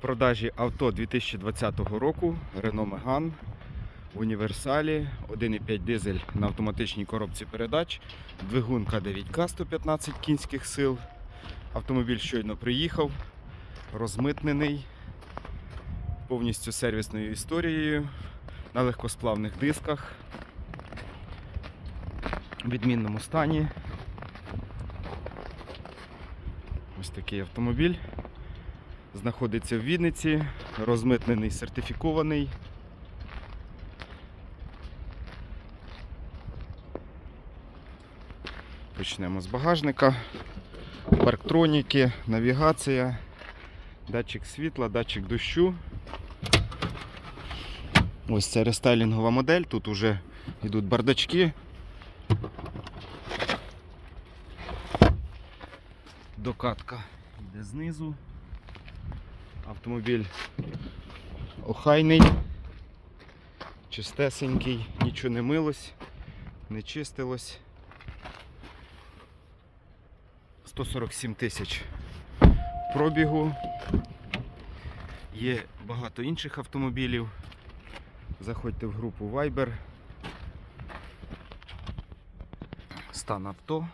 продажі авто 2020 року Renault Megane в універсалі 1,5 дизель на автоматичній коробці передач, двигун К9К 115 кінських сил. Автомобіль щойно приїхав, розмитнений, повністю сервісною історією, на легкосплавних дисках, в відмінному стані. Ось такий автомобіль знаходиться в Вінниці, розмитнений, сертифікований. Почнемо з багажника. Парктроніки, навігація, датчик світла, датчик дощу. Ось це рестайлінгова модель, тут уже йдуть бардачки. Докатка йде знизу. Автомобіль охайний, чистесенький, нічого не милось, не чистилось. 147 тисяч пробігу. Є багато інших автомобілів. Заходьте в групу Viber. Стан авто.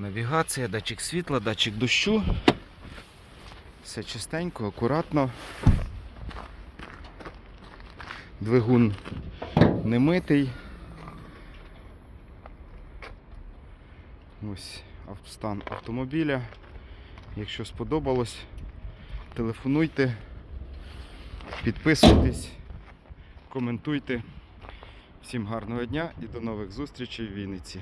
Навігація, датчик світла, датчик дощу. Все чистенько, акуратно. Двигун не митий. Ось стан автомобіля. Якщо сподобалось, телефонуйте, підписуйтесь, коментуйте. Всім гарного дня і до нових зустрічей в Вінниці.